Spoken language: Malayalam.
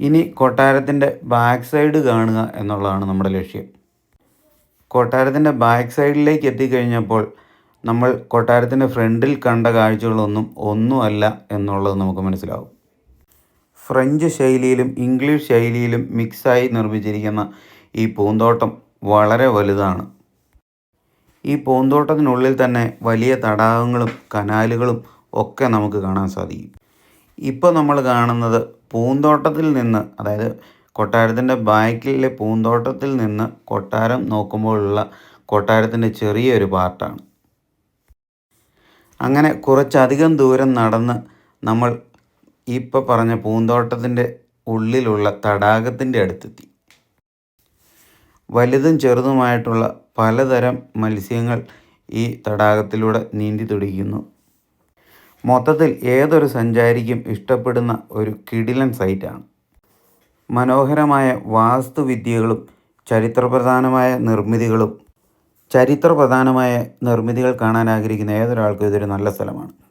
ഇനി കൊട്ടാരത്തിന്റെ ബാക്ക് സൈഡ് കാണുക എന്നുള്ളതാണ് നമ്മുടെ ലക്ഷ്യം. കൊട്ടാരത്തിന്റെ ബാക്ക് സൈഡിലേക്ക് എത്തിക്കഴിഞ്ഞപ്പോൾ നമ്മൾ കൊട്ടാരത്തിന്റെ ഫ്രണ്ടിൽ കണ്ട കാഴ്ചകളൊന്നും ഒന്നുമല്ല എന്നുള്ളത് നമുക്ക് മനസ്സിലാവും. ഫ്രഞ്ച് ശൈലിയിലും ഇംഗ്ലീഷ് ശൈലിയിലും മിക്സായി നിർമ്മിച്ചിരിക്കുന്ന ഈ പൂന്തോട്ടം വളരെ വലുതാണ്. ഈ പൂന്തോട്ടത്തിനുള്ളിൽ തന്നെ വലിയ തടാകങ്ങളും കനാലുകളും ഒക്കെ നമുക്ക് കാണാൻ സാധിക്കും. ഇപ്പോൾ നമ്മൾ കാണുന്നത് പൂന്തോട്ടത്തിൽ നിന്ന് അതായത് കൊട്ടാരത്തിന്റെ ബാക്കിലെ പൂന്തോട്ടത്തിൽ നിന്ന് കൊട്ടാരം നോക്കുമ്പോഴുള്ള കൊട്ടാരത്തിന്റെ ചെറിയൊരു പാർട്ടാണ്. അങ്ങനെ കുറച്ചധികം ദൂരം നടന്ന് നമ്മൾ ഇപ്പോൾ പറഞ്ഞ പൂന്തോട്ടത്തിന്റെ ഉള്ളിലുള്ള തടാകത്തിന്റെ അടുത്തെത്തി. വലുതും ചെറുതുമായിട്ടുള്ള പലതരം മത്സ്യങ്ങൾ ഈ തടാകത്തിലൂടെ നീന്തി തുടിക്കുന്നു മൊത്തത്തിൽ ഏതൊരു സഞ്ചാരിക്കും ഇഷ്ടപ്പെടുന്ന ഒരു കിടിലൻ സൈറ്റാണ്. മനോഹരമായ വാസ്തുവിദ്യകളും ചരിത്രപ്രധാനമായ നിർമ്മിതികളും ചരിത്രപ്രധാനമായ നിർമ്മിതികൾ കാണാൻ ആഗ്രഹിക്കുന്ന ഏതൊരാൾക്കും ഇതൊരു നല്ല സ്ഥലമാണ്.